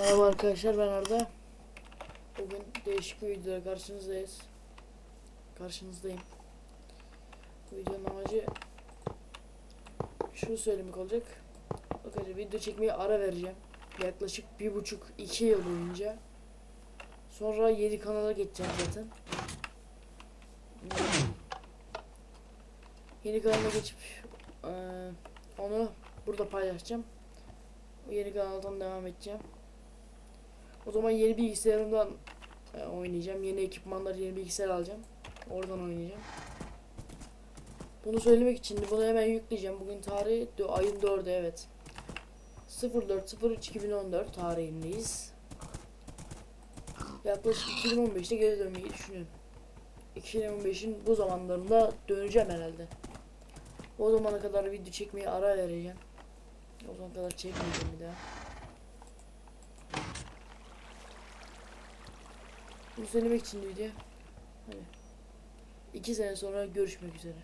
Merhaba arkadaşlar ben Arda. Bugün değişik bir videoda karşınızdayız. Karşınızdayım. Bu videonun amacı şunu söylemek olacak. Arkadaşlar video çekmeye ara vereceğim. Yaklaşık bir buçuk iki yıl boyunca. Sonra yeni kanala geçeceğim zaten. Yeni kanala geçip onu burada paylaşacağım. Yeni kanaldan devam edeceğim. O zaman yeni bilgisayarımdan e, oynayacağım. Yeni ekipmanlar, yeni bilgisayar alacağım. Oradan oynayacağım. Bunu söylemek için de bunu hemen yükleyeceğim. Bugün tarihi dö- ayın 4'ü evet. 04.03.2014 tarihindeyiz. Yaklaşık 2015'te geri dönmeyi düşünüyorum. 2015'in bu zamanlarında döneceğim herhalde. O zamana kadar video çekmeye ara vereceğim. O zamana kadar çekmeyeceğim bir daha. Bunu söylemek için video. Hadi. İki sene sonra görüşmek üzere.